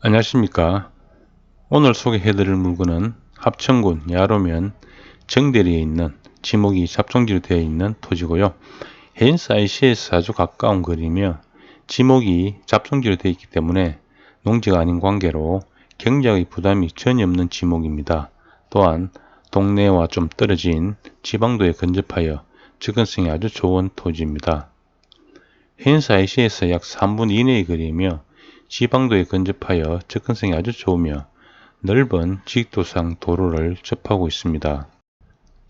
안녕하십니까? 오늘 소개해드릴 물건은 합천군 야로면 정대리에 있는 지목이 잡종지로 되어 있는 토지고요. 해인사 IC에서 아주 가까운 거리며 지목이 잡종지로 되어 있기 때문에 농지가 아닌 관계로 경작의 부담이 전혀 없는 지목입니다. 또한 동네와 좀 떨어진 지방도에 근접하여 접근성이 아주 좋은 토지입니다. 해인사 IC에서 약 3분 이내의 거리이며 지방도에 근접하여 접근성이 아주 좋으며 넓은 지익도상 도로를 접하고 있습니다.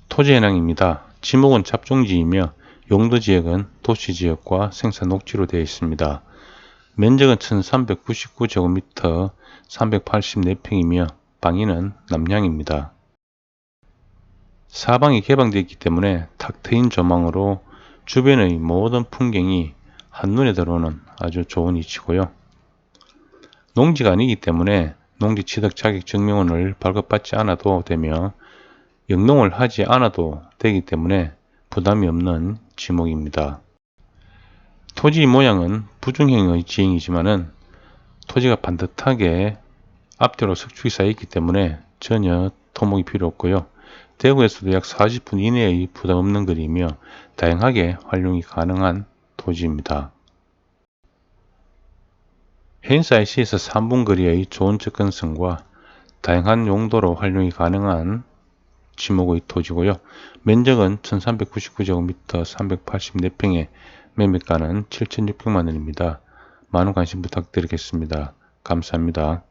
토지 해낭입니다. 지목은 잡종지이며 용도 지역은 도시 지역과 생산 녹지로 되어 있습니다. 면적은 1399제곱미터 384평이며 방위는 남량입니다. 사방이 개방되어 있기 때문에 탁 트인 조망으로 주변의 모든 풍경이 한눈에 들어오는 아주 좋은 위치고요. 농지가 아니기 때문에 농지 취득 자격 증명원을 발급받지 않아도 되며 영농을 하지 않아도 되기 때문에 부담이 없는 지목입니다. 토지 모양은 부중형의 지형이지만은 토지가 반듯하게 앞뒤로 석축이 쌓여 있기 때문에 전혀 토목이 필요 없고요. 대구에서도 약 40분 이내의 부담 없는 거리이며 다양하게 활용이 가능한 토지입니다. 해인사이시에서 3분 거리의 좋은 접근성과 다양한 용도로 활용이 가능한 지목의 토지고요. 면적은 1399제곱미터 384평에 매매가는 7600만원입니다. 많은 관심 부탁드리겠습니다. 감사합니다.